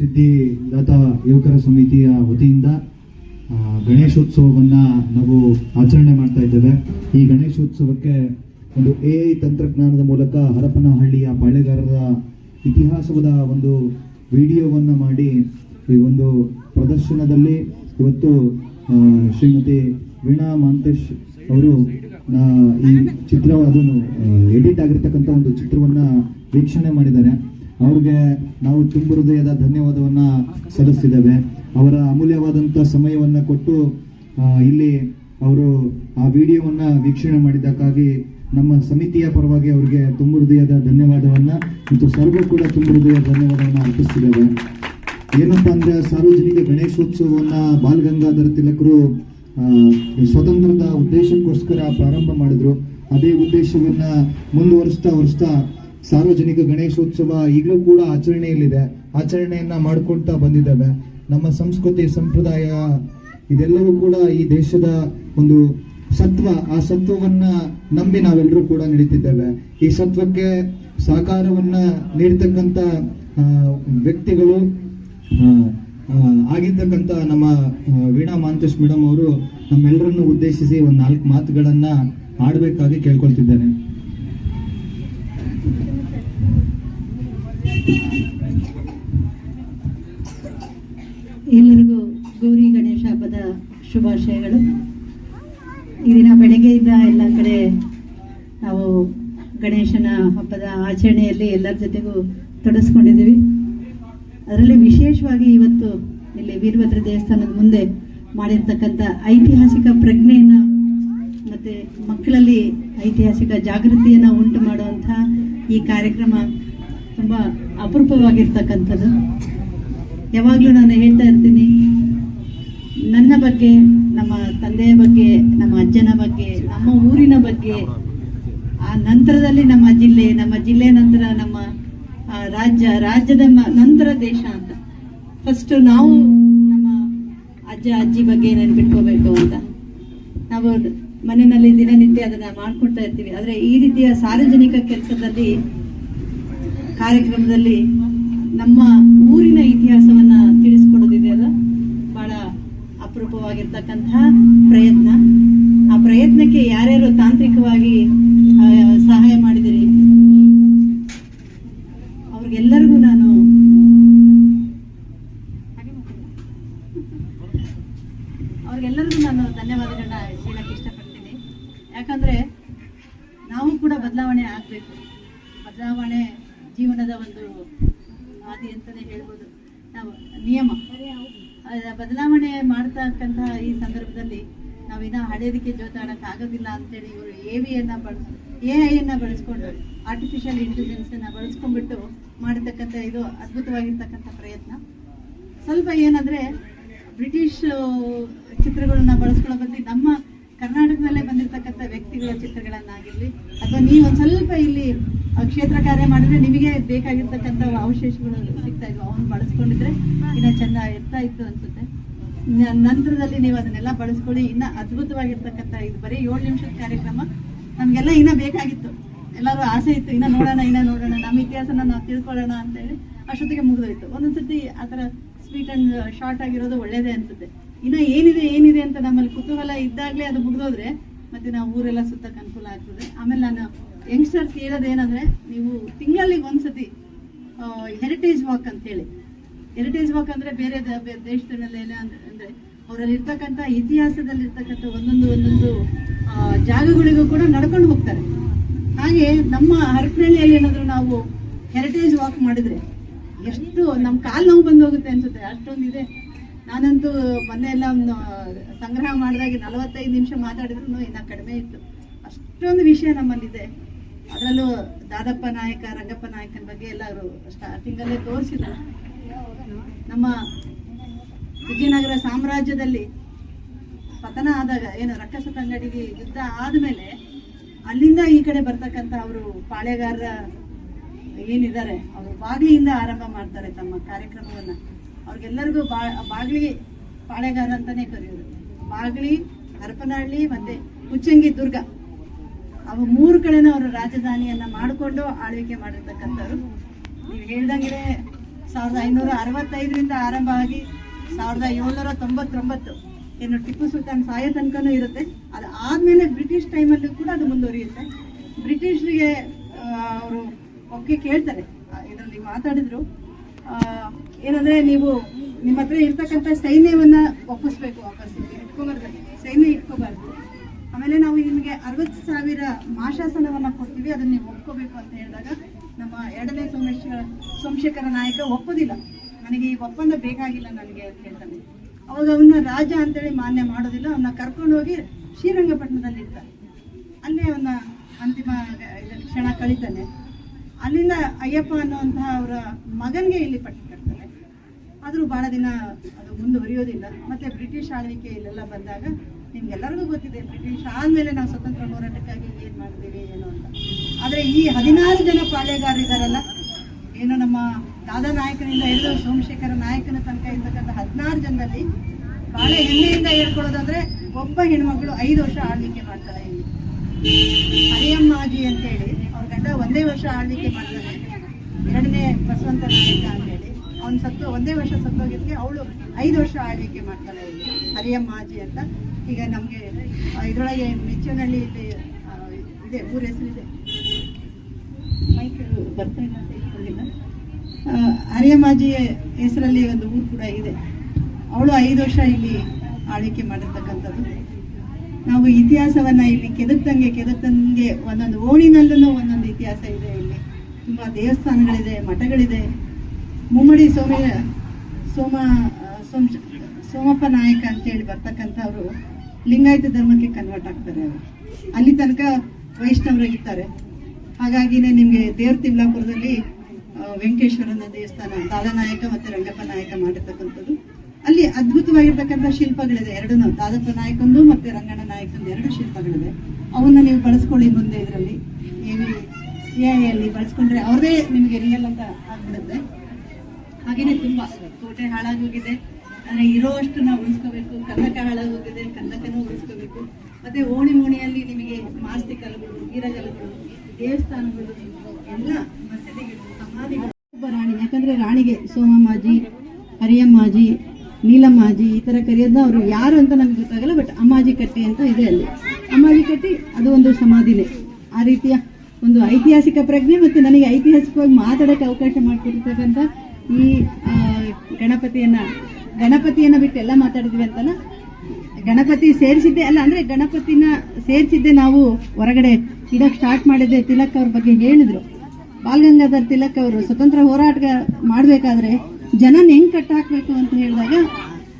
ಸಿದ್ಧಿದಾತ ಯುವಕರ ಸಮಿತಿಯ ವತಿಯಿಂದ ಗಣೇಶೋತ್ಸವವನ್ನ ನಾವು ಆಚರಣೆ ಮಾಡ್ತಾ ಇದ್ದೇವೆ. ಈ ಗಣೇಶೋತ್ಸವಕ್ಕೆ ಒಂದು ಎ ತಂತ್ರಜ್ಞಾನದ ಮೂಲಕ ಹರಪನಹಳ್ಳಿಯ ಪಾಳೆಗಾರರ ಇತಿಹಾಸದ ಒಂದು ವಿಡಿಯೋವನ್ನ ಮಾಡಿ ಈ ಒಂದು ಪ್ರದರ್ಶನದಲ್ಲಿ ಇವತ್ತು ಶ್ರೀಮತಿ ವೀಣಾ ಮಾಂತೇಶ್ ಅವರು ಈ ಚಿತ್ರ ಅದನ್ನು ಎಡಿಟ್ ಆಗಿರ್ತಕ್ಕಂಥ ಒಂದು ಚಿತ್ರವನ್ನ ವೀಕ್ಷಣೆ ಮಾಡಿದ್ದಾರೆ. ಅವ್ರಿಗೆ ನಾವು ತುಂಬ ಹೃದಯದ ಧನ್ಯವಾದವನ್ನ ಸಲ್ಲಿಸ್ತಿದ್ದೇವೆ. ಅವರ ಅಮೂಲ್ಯವಾದಂಥ ಸಮಯವನ್ನ ಕೊಟ್ಟು ಇಲ್ಲಿ ಅವರು ಆ ವಿಡಿಯೋವನ್ನ ವೀಕ್ಷಣೆ ಮಾಡಿದ್ದಕ್ಕಾಗಿ ನಮ್ಮ ಸಮಿತಿಯ ಪರವಾಗಿ ಅವರಿಗೆ ತುಂಬ ಹೃದಯದ ಧನ್ಯವಾದವನ್ನ ಮತ್ತು ಸರ್ವ ಕೂಡ ತುಂಬ ಹೃದಯದ ಧನ್ಯವಾದವನ್ನ ಅರ್ಪಿಸ್ತಿದ್ದೇವೆ. ಏನಪ್ಪಾ ಅಂದ್ರೆ ಸಾರ್ವಜನಿಕ ಗಣೇಶೋತ್ಸವವನ್ನ ಬಾಲಗಂಗಾಧರ ತಿಲಕರು ಸ್ವತಂತ್ರದ ಉದ್ದೇಶಕ್ಕೋಸ್ಕರ ಪ್ರಾರಂಭ ಮಾಡಿದ್ರು. ಅದೇ ಉದ್ದೇಶವನ್ನ ಮುಂದುವರಿಸ್ತಾ ವರಿಸ್ತಾ ಸಾರ್ವಜನಿಕ ಗಣೇಶೋತ್ಸವ ಈಗಲೂ ಕೂಡ ಆಚರಣೆಯಲ್ಲಿದೆ. ಆಚರಣೆಯನ್ನ ಮಾಡ್ಕೊಳ್ತಾ ಬಂದಿದ್ದೇವೆ. ನಮ್ಮ ಸಂಸ್ಕೃತಿ ಸಂಪ್ರದಾಯ ಇದೆಲ್ಲವೂ ಕೂಡ ಈ ದೇಶದ ಒಂದು ಸತ್ವ ಆ ಸತ್ವವನ್ನ ನಂಬಿ ನಾವೆಲ್ಲರೂ ಕೂಡ ನಡೀತಿದ್ದೇವೆ. ಈ ಸತ್ವಕ್ಕೆ ಸಹಕಾರವನ್ನ ನೀಡ್ತಕ್ಕಂಥ ವ್ಯಕ್ತಿಗಳು ಆ, ಆ, ಆಗಿರ್ತಕ್ಕಂಥ ನಮ್ಮ ವೀಣಾ ಮಾಂತೇಶ್ ಮೇಡಮ್ ಅವರು ನಮ್ಮೆಲ್ಲರನ್ನು ಉದ್ದೇಶಿಸಿ ಒಂದು ನಾಲ್ಕು ಮಾತುಗಳನ್ನ ಆಡಬೇಕಾಗಿ ಕೇಳ್ಕೊಳ್ತಿದ್ದೇನೆ. ಆಚರಣೆಯಲ್ಲಿ ಎಲ್ಲರ ಜೊತೆಗೂ ತೊಡಸ್ಕೊಂಡಿದ್ದೀವಿ. ಅದರಲ್ಲಿ ವಿಶೇಷವಾಗಿ ಇವತ್ತು ಇಲ್ಲಿ ವೀರಭದ್ರ ದೇವಸ್ಥಾನದ ಮುಂದೆ ಮಾಡಿರ್ತಕ್ಕಂಥ ಐತಿಹಾಸಿಕ ಪ್ರಜ್ಞೆಯನ್ನು ಮತ್ತು ಮಕ್ಕಳಲ್ಲಿ ಐತಿಹಾಸಿಕ ಜಾಗೃತಿಯನ್ನು ಉಂಟು ಮಾಡುವಂಥ ಈ ಕಾರ್ಯಕ್ರಮ ತುಂಬ ಅಪರೂಪವಾಗಿರ್ತಕ್ಕಂಥದ್ದು. ಯಾವಾಗಲೂ ನಾನು ಹೇಳ್ತಾ ಇರ್ತೀನಿ, ನನ್ನ ಬಗ್ಗೆ, ನಮ್ಮ ತಂದೆಯ ಬಗ್ಗೆ, ನಮ್ಮ ಅಜ್ಜನ ಬಗ್ಗೆ, ನಮ್ಮ ಊರಿನ ಬಗ್ಗೆ ನಂತರದಲ್ಲಿ ನಮ್ಮ ಜಿಲ್ಲೆ ನಮ್ಮ ಜಿಲ್ಲೆ ನಂತರ ನಮ್ಮ ರಾಜ್ಯ, ರಾಜ್ಯದ ನಂತರ ದೇಶ ಅಂತ. ಫಸ್ಟ್ ನಾವು ನಮ್ಮ ಅಜ್ಜ, ಅಜ್ಜಿ ಬಗ್ಗೆ ನೆನ್ಪಿಟ್ಕೋಬೇಕು ಅಂತ. ನಾವು ಮನೆಯಲ್ಲಿ ದಿನನಿತ್ಯ ಅದನ್ನ ಮಾಡ್ಕೊಳ್ತಾ ಇರ್ತೀವಿ. ಆದ್ರೆ ಈ ರೀತಿಯ ಸಾರ್ವಜನಿಕ ಕೆಲಸದಲ್ಲಿ, ಕಾರ್ಯಕ್ರಮದಲ್ಲಿ ನಮ್ಮ ಊರಿನ ಇತಿಹಾಸವನ್ನ ತಿಳಿಸ್ಕೊಡೋದಿದೆಯಲ್ಲ ಬಹಳ ಅಪರೂಪವಾಗಿರ್ತಕ್ಕಂತಹ ಪ್ರಯತ್ನ. ಆ ಪ್ರಯತ್ನಕ್ಕೆ ಯಾರ್ಯಾರು ತಾಂತ್ರಿಕವಾಗಿ ಸಹಾಯ ಮಾಡಿದಿರಿ. ಅವ್ರಿಗೆಲ್ಲರಿಗೂ ನಾನು ಅವ್ರಿಗೆಲ್ಲರಿಗೂ ನಾನು ಧನ್ಯವಾದಗಳನ್ನ ಹೇಳಕ್ಕೆ ಇಷ್ಟಪಡ್ತೀನಿ. ಯಾಕಂದ್ರೆ ನಾವು ಕೂಡ ಬದಲಾವಣೆ ಆಗಬೇಕು. ಬದಲಾವಣೆ ಜೀವನದ ಒಂದು ಹಾದಿ ಅಂತಲೇ ಹೇಳ್ಬೋದು. ನಾವು ನಿಯಮ. ಬದಲಾವಣೆ ಮಾಡ್ತಕ್ಕಂತಹ ಈ ಸಂದರ್ಭದಲ್ಲಿ ನಾವಿನ್ನ ಹಳೆಯದಕ್ಕೆ ಜೋತಾಡಕ್ ಆಗೋದಿಲ್ಲ ಅಂತೇಳಿ ಇವರು ಎ ವಿಯನ್ನ ಬಳಸ್ ಎ ಐಯನ್ನ ಬಳಸ್ಕೊಂಡು ಆರ್ಟಿಫಿಷಿಯಲ್ ಇಂಟೆಲಿಜೆನ್ಸ್ ಅನ್ನ ಬಳಸ್ಕೊಂಡ್ಬಿಟ್ಟು ಮಾಡತಕ್ಕಂಥ ಇದು ಅದ್ಭುತವಾಗಿರ್ತಕ್ಕಂಥ ಪ್ರಯತ್ನ. ಸ್ವಲ್ಪ ಏನಂದ್ರೆ ಬ್ರಿಟಿಷ್ ಚಿತ್ರಗಳನ್ನ ಬಳಸ್ಕೊಳ್ಳೋ ಬದಲಿ ನಮ್ಮ ಕರ್ನಾಟಕದಲ್ಲೇ ಬಂದಿರತಕ್ಕಂಥ ವ್ಯಕ್ತಿಗಳ ಚಿತ್ರಗಳನ್ನಾಗಿರ್ಲಿ, ಅಥವಾ ನೀವು ಸ್ವಲ್ಪ ಇಲ್ಲಿ ಕ್ಷೇತ್ರ ಕಾರ್ಯ ಮಾಡಿದ್ರೆ ನಿಮಗೆ ಬೇಕಾಗಿರ್ತಕ್ಕಂಥ ಅವಶೇಷಗಳು ಸಿಗ್ತಾ ಇದ್ವು, ಅವನ್ನ ಬಳಸ್ಕೊಂಡಿದ್ರೆ ಇನ್ನ ಚೆಂದ ಇರ್ತಾ ಇತ್ತು ಅನ್ಸುತ್ತೆ. ನಂತರದಲ್ಲಿ ನೀವು ಅದನ್ನೆಲ್ಲ ಬಳಸ್ಕೊಳ್ಳಿ. ಇನ್ನ ಅದ್ಭುತವಾಗಿರ್ತಕ್ಕಂಥ ಇದು ಬರೀ ಏಳು ನಿಮಿಷದ ಕಾರ್ಯಕ್ರಮ. ನಮಗೆಲ್ಲ ಇನ್ನ ಬೇಕಾಗಿತ್ತು. ಎಲ್ಲರೂ ಆಸೆ ಇತ್ತು, ಇನ್ನ ನೋಡೋಣ ಇನ್ನ ನೋಡೋಣ, ನಮ್ಮ ಇತಿಹಾಸನ ನಾವು ತಿಳ್ಕೊಳ್ಳೋಣ ಅಂತ ಹೇಳಿ ಅಷ್ಟೊತ್ತಿಗೆ ಮುಗಿದೋಯ್ತು. ಒಂದೊಂದ್ಸತಿ ಆ ಥರ ಸ್ವೀಟ್ ಅಂಡ್ ಶಾರ್ಟ್ ಆಗಿರೋದು ಒಳ್ಳೇದೇ ಅನ್ಸುತ್ತೆ. ಇನ್ನ ಏನಿದೆ ಏನಿದೆ ಅಂತ ನಮ್ಮಲ್ಲಿ ಕುತೂಹಲ ಇದ್ದಾಗ್ಲೇ ಅದು ಮುಗಿದೋದ್ರೆ ಮತ್ತೆ ನಾವು ಊರೆಲ್ಲ ಸುತ್ತಕ್ಕೆ ಅನುಕೂಲ ಆಗ್ತದೆ. ಆಮೇಲೆ ನಾನು ಯಂಗ್ಸ್ಟರ್ಸ್ ಹೇಳೋದೇನಂದ್ರೆ ನೀವು ತಿಂಗಳಲ್ಲಿ ಒಂದ್ಸತಿ ಹೆರಿಟೇಜ್ ವಾಕ್ ಅಂತ ಹೇಳಿ ಹೆರಿಟೇಜ್ ವಾಕ್ ಅಂದ್ರೆ ಬೇರೆ ದೇಶದಲ್ಲೆಲ್ಲ ಅಂದ್ರೆ ಅವರಲ್ಲಿ ಇರ್ತಕ್ಕಂಥ ಇತಿಹಾಸದಲ್ಲಿ ಇರ್ತಕ್ಕಂಥ ಒಂದೊಂದು ಒಂದೊಂದು ಜಾಗಗಳಿಗೂ ಕೂಡ ನಡ್ಕೊಂಡು ಹೋಗ್ತಾರೆ. ಹಾಗೆ ನಮ್ಮ ಹರಪನಹಳ್ಳಿಯಲ್ಲಿ ಏನಾದ್ರು ನಾವು ಹೆರಿಟೇಜ್ ವಾಕ್ ಮಾಡಿದ್ರೆ ಎಷ್ಟು ನಮ್ಮ ಕಾಲು ನೋವು ಬಂದು ಹೋಗುತ್ತೆ ಅನ್ಸುತ್ತೆ ಅಷ್ಟೊಂದಿದೆ ನಾನಂತೂ ಮೊನ್ನೆ ಎಲ್ಲ ಸಂಗ್ರಹ ಮಾಡಿದಾಗ ನಲವತ್ತೈದು ನಿಮಿಷ ಮಾತಾಡಿದ್ರು ಇನ್ನ ಕಡಿಮೆ ಇತ್ತು. ಅಷ್ಟೊಂದು ವಿಷಯ ನಮ್ಮಲ್ಲಿದೆ. ಅದರಲ್ಲೂ ದಾದಪ್ಪ ನಾಯಕ, ರಂಗಪ್ಪ ನಾಯಕನ ಬಗ್ಗೆ ಎಲ್ಲರೂ ಸ್ಟಾರ್ಟಿಂಗಲ್ಲೇ ತೋರಿಸಿದ್ರು. ನಮ್ಮ ವಿಜಯನಗರ ಸಾಮ್ರಾಜ್ಯದಲ್ಲಿ ಪತನ ಆದಾಗ ಏನು ರಕ್ಕಸ ತಂಗಡಿಗೆ ಯುದ್ಧ ಆದಮೇಲೆ ಅಲ್ಲಿಂದ ಈ ಕಡೆ ಬರ್ತಕ್ಕಂತ ಅವರು ಪಾಳೆಗಾರರ ಏನಿದ್ದಾರೆ, ಅವರು ಬಾಗಿಲಿಂದ ಆರಂಭ ಮಾಡ್ತಾರೆ ತಮ್ಮ ಕಾರ್ಯಕ್ರಮವನ್ನ. ಅವ್ರಿಗೆಲ್ಲರಿಗೂ ಬಾ ಬಾಗಿಲಿ ಪಾಳೆಗಾರ ಅಂತಾನೆ ಕರೆಯೋದು. ಬಾಗಿಲಿ, ಹರಪನಹಳ್ಳಿ, ಮತ್ತೆ ಉಚ್ಚಂಗಿ ದುರ್ಗ. ಅವು ಮೂರು ಕಡೆನೂ ಅವರು ರಾಜಧಾನಿಯನ್ನ ಮಾಡಿಕೊಂಡು ಆಳ್ವಿಕೆ ಮಾಡಿರ್ತಕ್ಕಂಥವ್ರು. ನೀವು ಹೇಳ್ದಂಗೆ ಸಾವಿರದ ಐನೂರ ಅರವತ್ತೈದರಿಂದ ಆರಂಭ ಆಗಿ ಸಾವಿರದ ಏಳ್ನೂರ ತೊಂಬತ್ತೊಂಬತ್ತು ಏನು ಟಿಪ್ಪು ಸುಲ್ತಾನ್ ಸಾಯೋ ತನಕನೂ ಇರುತ್ತೆ. ಅದು ಆದ್ಮೇಲೆ ಬ್ರಿಟಿಷ್ ಟೈಮಲ್ಲೂ ಕೂಡ ಅದು ಮುಂದುವರಿಯುತ್ತೆ. ಬ್ರಿಟಿಷರಿಗೆ ಅವರು ಒಪ್ಪಿಗೆ ಕೇಳ್ತಾರೆ. ಇದರಲ್ಲಿ ಮಾತಾಡಿದ್ರು. ಏನಂದ್ರೆ ನೀವು ನಿಮ್ಮ ಹತ್ರ ಇರ್ತಕ್ಕಂಥ ಸೈನ್ಯವನ್ನ ಒಪ್ಪಿಸ್ಬೇಕು ವಾಪಸ್ ಇಟ್ಕೊಬಾರ್ದು. ಸೈನ್ಯ ಇಟ್ಕೋಬಾರ್ದು. ಆಮೇಲೆ ನಾವು ನಿಮಗೆ ಅರವತ್ತು ಸಾವಿರ ಮಾಶಾಸನವನ್ನ ಕೊಡ್ತೀವಿ, ಅದನ್ನ ನೀವು ಒಪ್ಕೋಬೇಕು ಅಂತ ಹೇಳಿದಾಗ ನಮ್ಮ ಎರಡನೇ ಸೋಮೇಶ್ವರ ಸೋಮಶೇಖರ ನಾಯಕ ಒಪ್ಪೋದಿಲ್ಲ. ನನಗೆ ಈ ಒಪ್ಪಂದ ಬೇಕಾಗಿಲ್ಲ ನನಗೆ ಅಂತ ಹೇಳ್ತಾನೆ. ಅವಾಗ ಅವನ್ನ ರಾಜ ಅಂತೇಳಿ ಮಾನ್ಯ ಮಾಡೋದಿಲ್ಲ. ಅವನ್ನ ಕರ್ಕೊಂಡು ಹೋಗಿ ಶ್ರೀರಂಗಪಟ್ಟಣದಲ್ಲಿ ಇರ್ತಾನೆ ಅಲ್ಲೇ ಅವನ ಅಂತಿಮ ಕ್ಷಣ ಕಳೀತಾನೆ. ಅಲ್ಲಿಂದ ಅಯ್ಯಪ್ಪ ಅನ್ನುವಂತಹ ಅವರ ಮಗನಿಗೆ ಇಲ್ಲಿ ಪಟ್ಟಿ ಕಟ್ತಾನೆ. ಆದರೂ ಭಾಳ ದಿನ ಅದು ಮುಂದುವರಿಯೋದಿಲ್ಲ. ಮತ್ತೆ ಬ್ರಿಟಿಷ್ ಆಳ್ವಿಕೆ ಇಲ್ಲೆಲ್ಲ ಬಂದಾಗ ನಿಮ್ಗೆಲ್ಲರಿಗೂ ಗೊತ್ತಿದೆ, ಬ್ರಿಟಿಷ್ ಆದ್ಮೇಲೆ ನಾವು ಸ್ವತಂತ್ರ ಹೋರಾಟಕ್ಕಾಗಿ ಏನ್ ಮಾಡ್ತೀವಿ, ಏನು ಅಂತ. ಆದ್ರೆ ಈ ಹದಿನಾರು ಜನ ಪಾಳೆಗಾರರಿದಾರಲ್ಲ ಏನು ನಮ್ಮ ದಾದಾ ನಾಯಕನಿಂದ ಹಿಡಿದು ಸೋಮಶೇಖರ ನಾಯಕನ ತನಕ ಇರ್ತಕ್ಕಂಥ ಹದಿನಾರು ಜನರಲ್ಲಿ ಬಹಳ ಹೆಮ್ಮೆಯಿಂದ ಹೇಳ್ಕೊಳ್ಳೋದಂದ್ರೆ ಒಬ್ಬ ಹೆಣ್ಮಗಳು ಐದು ವರ್ಷ ಆಳ್ವಿಕೆ ಮಾಡ್ತಾರೆ ಇಲ್ಲಿ ಹರಿಯಮ್ಮಾಜಿ ಅಂತೇಳಿ, ಅವ್ರ ಗಂಡ ಒಂದೇ ವರ್ಷ ಆಳ್ವಿಕೆ ಮಾಡ್ತಾರೆ ಎರಡನೇ ಬಸವಂತ ನಾಯಕ ಅಂತೇಳಿ, ಅವ್ನು ಸತ್ತು, ಒಂದೇ ವರ್ಷ ಸತ್ತೋಗಿದ್ದಕ್ಕೆ ಅವಳು ಐದು ವರ್ಷ ಆಳ್ವಿಕೆ ಮಾಡ್ತಾಳೆ ಇಲ್ಲಿ ಹರಿಯಮ್ಮಾಜಿ ಅಂತ. ಈಗ ನಮಗೆ ಇದರೊಳಗೆ ಮೆಚ್ಚನಹಳ್ಳಿ ಇಲ್ಲಿ ಇದೆ ಊರ ಹೆಸರಿದೆ ಮೈಕ್ ಬರ್ತಾ ಇಲ್ಲ ಅಂತ ಆ, ಹೆಸರಲ್ಲಿ ಒಂದು ಊರು ಕೂಡ ಇದೆ. ಅವಳು ಐದು ವರ್ಷ ಇಲ್ಲಿ ಆಳ್ವಿಕೆ ಮಾಡಿರ್ತಕ್ಕಂಥದ್ದು. ನಾವು ಇತಿಹಾಸವನ್ನು ಇಲ್ಲಿ ಕೆದಕ್ದಂಗೆ ಕೆದಕ್ದಂಗೆ ಒಂದೊಂದು ಓಣಿನಲ್ಲೂ ಒಂದೊಂದು ಇತಿಹಾಸ ಇದೆ ಇಲ್ಲಿ. ತುಂಬ ದೇವಸ್ಥಾನಗಳಿದೆ ಮಠಗಳಿದೆ. ಮುಮ್ಮಡಿ ಸೋಮ ಸೋಮ ಸೋಮ ಸೋಮಪ್ಪ ನಾಯಕ ಅಂತೇಳಿ ಬರ್ತಕ್ಕಂಥವ್ರು ಲಿಂಗಾಯತ ಧರ್ಮಕ್ಕೆ ಕನ್ವರ್ಟ್ ಆಗ್ತಾರೆ ಅವರು. ಅಲ್ಲಿ ತನಕ ವೈಷ್ಣವರು ಇರ್ತಾರೆ. ಹಾಗಾಗಿನೇ ನಿಮಗೆ ದೇವ್ರ ತಿಮ್ಲಾಪುರದಲ್ಲಿ ವೆಂಕಟೇಶ್ವರನ ದೇವಸ್ಥಾನ ದಾದನಾಯಕ ಮತ್ತೆ ರಂಗಪ್ಪ ನಾಯಕ ಮಾಡಿರ್ತಕ್ಕಂಥದ್ದು. ಅಲ್ಲಿ ಅದ್ಭುತವಾಗಿರ್ತಕ್ಕಂಥ ಶಿಲ್ಪಗಳಿದೆ. ಎರಡನ್ನೂ ದಾದಪ್ಪ ನಾಯಕಂದು ಮತ್ತೆ ರಂಗಣ್ಣ ನಾಯಕಂದು ಎರಡು ಶಿಲ್ಪಗಳಿದೆ. ಅವನ್ನ ನೀವು ಬಳಸ್ಕೊಳ್ಳಿ ಮುಂದೆ ಇದರಲ್ಲಿ. ಎಲ್ಲಿ ಬಳಸ್ಕೊಂಡ್ರೆ ಅವ್ರದೇ ನಿಮಗೆ ರಿಯಲ್ ಅಂತ ಆಗ್ಬಿಡುತ್ತೆ. ಹಾಗೇನೆ ತುಂಬಾ ಕೋಟೆ ಹಾಳಾಗೋಗಿದೆ ಅಂದ್ರೆ ಇರೋಷ್ಟು ನಾವು ಉಳಿಸ್ಕೋಬೇಕು. ಕಂದಕ ಹಾಳಾಗೋಗಿದೆ ಕನ್ನಕನೂ ಉಳಿಸ್ಕೋಬೇಕು. ಮತ್ತೆ ಓಣಿ ಓಣಿಯಲ್ಲಿ ನಿಮಗೆ ಮಾಸ್ತಿ ಕಲ್ಲುಗಳು ವೀರಗಲ್ಲುಗಳು ದೇವಸ್ಥಾನಗಳು, ಎಲ್ಲ ಮಸೀದಿಗಳು ಸಮಾಧಿಗಳು ಒಬ್ಬ ರಾಣಿ, ಯಾಕಂದರೆ ರಾಣಿಗೆ ಸೋಮಮ್ಮಾಜಿ ಹರಿಯಮ್ಮಾಜಿ ನೀಲಮ್ಮಾಜಿ ಈ ಥರ ಕರೆಯೋದನ್ನ ಅವರು ಯಾರು ಅಂತ ನಮ್ಗೆ ಗೊತ್ತಾಗಲ್ಲ ಬಟ್ ಅಮ್ಮಾಜಿ ಕಟ್ಟಿ ಅಂತ ಇದೆ ಅಲ್ಲಿ. ಅಮ್ಮಾಜಿ ಕಟ್ಟಿ ಅದು ಒಂದು ಸಮಾಧಿನೇ. ಆ ರೀತಿಯ ಒಂದು ಐತಿಹಾಸಿಕ ಪ್ರಜ್ಞೆ ಮತ್ತು ನನಗೆ ಐತಿಹಾಸಿಕವಾಗಿ ಮಾತಾಡೋಕ್ಕೆ ಅವಕಾಶ ಮಾಡಿಕೊಟ್ಟಿರ್ತಕ್ಕಂಥ ಈ ಗಣಪತಿಯನ್ನ ಗಣಪತಿಯನ್ನ ಬಿಟ್ಟು ಎಲ್ಲ ಮಾತಾಡಿದ್ವಿ ಅಂತಲ್ಲ, ಗಣಪತಿ ಸೇರಿಸಿದ್ದೆ ಅಲ್ಲ, ಅಂದ್ರೆ ಗಣಪತಿನ ಸೇರಿಸಿದ್ದೆ ನಾವು ಹೊರಗಡೆ ಇಡಕ್ ಸ್ಟಾರ್ಟ್ ಮಾಡಿದ್ದೆ ತಿಲಕ್ ಅವ್ರ ಬಗ್ಗೆ ಹೇಳಿದ್ರು. ಬಾಲಗಂಗಾಧರ್ ತಿಲಕ್ ಅವರು ಸ್ವತಂತ್ರ ಹೋರಾಟ ಮಾಡಬೇಕಾದ್ರೆ ಜನನ ಹೆಂಗ್ ಕಟ್ಟಾಕಬೇಕು ಅಂತ ಹೇಳಿದಾಗ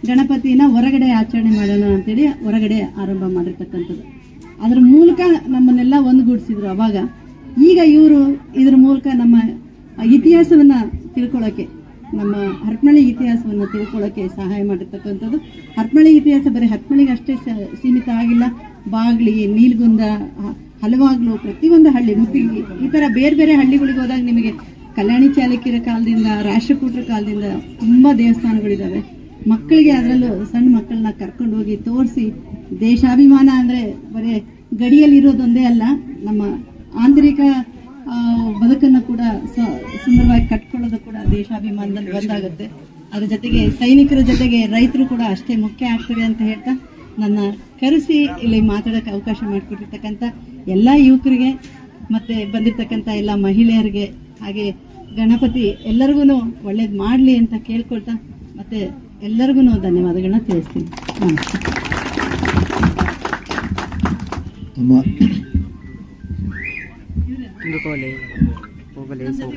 ಗಣಪತಿನ ಹೊರಗಡೆ ಆಚರಣೆ ಮಾಡೋಣ ಅಂತೇಳಿ ಹೊರಗಡೆ ಆರಂಭ ಮಾಡಿರ್ತಕ್ಕಂಥದ್ದು. ಅದ್ರ ಮೂಲಕ ನಮ್ಮನ್ನೆಲ್ಲ ಒಂದುಗೂಡಿಸಿದ್ರು ಅವಾಗ. ಈಗ ಇವರು ಇದ್ರ ಮೂಲಕ ನಮ್ಮ ಇತಿಹಾಸವನ್ನ ತಿಳ್ಕೊಳ್ಳೋಕೆ ನಮ್ಮ ಹರಪನಹಳ್ಳಿ ಇತಿಹಾಸವನ್ನು ತಿಳ್ಕೊಳ್ಳೋಕೆ ಸಹಾಯ ಮಾಡಿರ್ತಕ್ಕಂಥದ್ದು. ಹರಪನಹಳ್ಳಿ ಇತಿಹಾಸ ಬರೀ ಹರಪನಹಳ್ಳಿಗೆ ಅಷ್ಟೇ ಸೀಮಿತ ಆಗಿಲ್ಲ. ಬಾಗ್ಲಿ, ನೀಲ್ಗುಂದ ಹಲವಾಗ್ಲು ಪ್ರತಿಯೊಂದು ಹಳ್ಳಿ ಮುಪ್ಪಿಗಿ ಈ ಥರ ಬೇರೆ ಬೇರೆ ಹಳ್ಳಿಗಳಿಗೆ ಹೋದಾಗ ನಿಮಗೆ ಕಲ್ಯಾಣಿ ಚಾಲುಕ್ಯರ ಕಾಲದಿಂದ, ರಾಷ್ಟ್ರಕೂಟರ ಕಾಲದಿಂದ ತುಂಬ ದೇವಸ್ಥಾನಗಳಿದಾವೆ. ಮಕ್ಕಳಿಗೆ ಅದರಲ್ಲೂ ಸಣ್ಣ ಮಕ್ಕಳನ್ನ ಕರ್ಕೊಂಡು ಹೋಗಿ ತೋರಿಸಿ, ದೇಶಾಭಿಮಾನ ಅಂದರೆ ಬರೀ ಗಡಿಯಲ್ಲಿರೋದೊಂದೇ ಅಲ್ಲ. ನಮ್ಮ ಆಂತರಿಕ ಬದುಕನ್ನು ಕೂಡ ಸುಂದರವಾಗಿ ಕಟ್ಕೊಳ್ಳೋದು ಕೂಡ ದೇಶಾಭಿಮಾನದಲ್ಲಿ ಒಂದಾಗುತ್ತೆ ಅದ್ರ ಜೊತೆಗೆ ಸೈನಿಕರ ಜೊತೆಗೆ ರೈತರು ಕೂಡ ಅಷ್ಟೇ ಮುಖ್ಯ ಆಗ್ತಾರೆ ಅಂತ ಹೇಳ್ತಾ ನನ್ನ ಕರೆಸಿ ಇಲ್ಲಿ ಮಾತಾಡೋಕ್ಕೆ ಅವಕಾಶ ಮಾಡಿಕೊಟ್ಟಿರ್ತಕ್ಕಂಥ ಎಲ್ಲ ಯುವಕರಿಗೆ ಮತ್ತೆ ಬಂದಿರ್ತಕ್ಕಂಥ ಎಲ್ಲ ಮಹಿಳೆಯರಿಗೆ ಹಾಗೆ ಗಣಪತಿ ಎಲ್ಲರಿಗೂ ಒಳ್ಳೇದು ಮಾಡಲಿ ಅಂತ ಕೇಳ್ಕೊಳ್ತಾ ಮತ್ತೆ ಎಲ್ಲರಿಗೂ ಧನ್ಯವಾದಗಳನ್ನ ತಿಳಿಸ್ತೀನಿ. ನಮ್ಮ ಹಿಂದಕೋಲಿ ಹೋಗಲಿ ಸಂಘ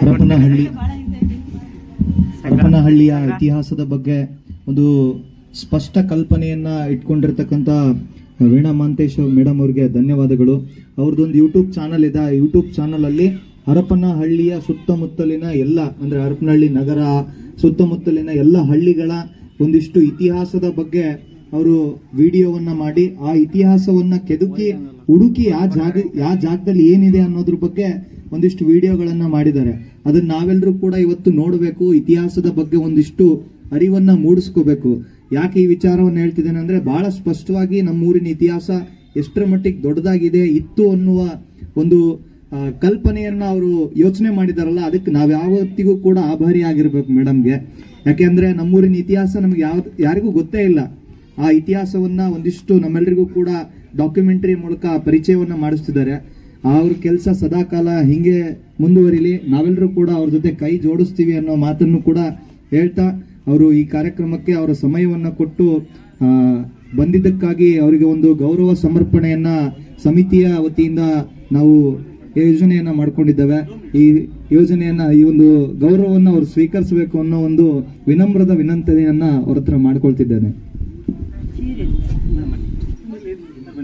ಹರಪನಹಳ್ಳಿ ಹರಪನಹಳ್ಳಿಯ ಇತಿಹಾಸದ ಬಗ್ಗೆ ಒಂದು ಸ್ಪಷ್ಟ ಕಲ್ಪನೆಯನ್ನ ಇಟ್ಕೊಂಡಿರ್ತಕ್ಕಂಥ ವೀಣಾ ಮಾಂತೇಶ್ ಮೇಡಮ್ ಅವ್ರಿಗೆ ಧನ್ಯವಾದಗಳು. ಅವ್ರದ್ದೊಂದು ಯೂಟ್ಯೂಬ್ ಚಾನಲ್ ಇದೆ. ಯೂಟ್ಯೂಬ್ ಚಾನಲ್ ಅಲ್ಲಿ ಹರಪನಹಳ್ಳಿಯ ಸುತ್ತಮುತ್ತಲಿನ ಎಲ್ಲ ಅಂದ್ರೆ ಹರಪನಹಳ್ಳಿ ನಗರ ಸುತ್ತಮುತ್ತಲಿನ ಎಲ್ಲ ಹಳ್ಳಿಗಳ ಒಂದಿಷ್ಟು ಇತಿಹಾಸದ ಬಗ್ಗೆ ಅವರು ವಿಡಿಯೋವನ್ನ ಮಾಡಿ ಆ ಇತಿಹಾಸವನ್ನ ಕೆದುಕಿ ಹುಡುಕಿ ಆ ಜಾಗ ಯಾವ ಜಾಗದಲ್ಲಿ ಏನಿದೆ ಅನ್ನೋದ್ರ ಬಗ್ಗೆ ಒಂದಿಷ್ಟು ವಿಡಿಯೋಗಳನ್ನ ಮಾಡಿದ್ದಾರೆ. ಅದನ್ನ ನಾವೆಲ್ಲರೂ ಕೂಡ ಇವತ್ತು ನೋಡಬೇಕು, ಇತಿಹಾಸದ ಬಗ್ಗೆ ಒಂದಿಷ್ಟು ಅರಿವನ್ನ ಮೂಡಿಸ್ಕೋಬೇಕು. ಯಾಕೆ ಈ ವಿಚಾರವನ್ನು ಹೇಳ್ತಿದ್ದೇನೆ ಅಂದ್ರೆ ಬಹಳ ಸ್ಪಷ್ಟವಾಗಿ ನಮ್ಮೂರಿನ ಇತಿಹಾಸ ಎಷ್ಟರ ಮಟ್ಟಿಗೆ ದೊಡ್ಡದಾಗಿದೆ, ಇತ್ತು ಅನ್ನುವ ಒಂದು ಕಲ್ಪನೆಯನ್ನ ಅವರು ಯೋಚನೆ ಮಾಡಿದಾರಲ್ಲ, ಅದಕ್ಕೆ ನಾವು ಯಾವತ್ತಿಗೂ ಕೂಡ ಆಭಾರಿ ಆಗಿರ್ಬೇಕು ಮೇಡಮ್ಗೆ ಯಾಕೆಂದ್ರೆ ನಮ್ಮೂರಿನ ಇತಿಹಾಸ ನಮ್ಗೆ ಯಾವ ಯಾರಿಗೂ ಗೊತ್ತೇ ಇಲ್ಲ. ಆ ಇತಿಹಾಸವನ್ನ ಒಂದಿಷ್ಟು ನಮ್ಮೆಲ್ಲರಿಗೂ ಕೂಡ ಡಾಕ್ಯುಮೆಂಟರಿ ಮೂಲಕ ಪರಿಚಯವನ್ನ ಮಾಡಿಸ್ತಿದ್ದಾರೆ. ಅವ್ರ ಕೆಲಸ ಸದಾಕಾಲ ಹಿಂಗೆ ಮುಂದುವರಿಲಿ ನಾವೆಲ್ಲರೂ ಕೂಡ ಅವ್ರ ಜೊತೆ ಕೈ ಜೋಡಿಸ್ತೀವಿ ಅನ್ನೋ ಮಾತನ್ನು ಕೂಡ ಹೇಳ್ತಾ ಅವರು ಈ ಕಾರ್ಯಕ್ರಮಕ್ಕೆ ಅವರ ಸಮಯವನ್ನ ಕೊಟ್ಟು ಬಂದಿದ್ದಕ್ಕಾಗಿ ಅವರಿಗೆ ಒಂದು ಗೌರವ ಸಮರ್ಪಣೆಯನ್ನ ಸಮಿತಿಯ ವತಿಯಿಂದ ನಾವು ಯೋಜನೆಯನ್ನ ಮಾಡಿಕೊಂಡಿದ್ದೇವೆ. ಈ ಯೋಜನೆಯನ್ನ, ಈ ಒಂದು ಗೌರವವನ್ನು ಅವರು ಸ್ವೀಕರಿಸಬೇಕು ಅನ್ನೋ ಒಂದು ವಿನಮ್ರದ ವಿನಂತಿಯನ್ನ ಅವ್ರ ಹತ್ರ ಮಾಡ್ಕೊಳ್ತಿದ್ದೇನೆ. ಬಾ ರಾಜಣ್ಣ ಬಾ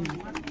ನವೀನ್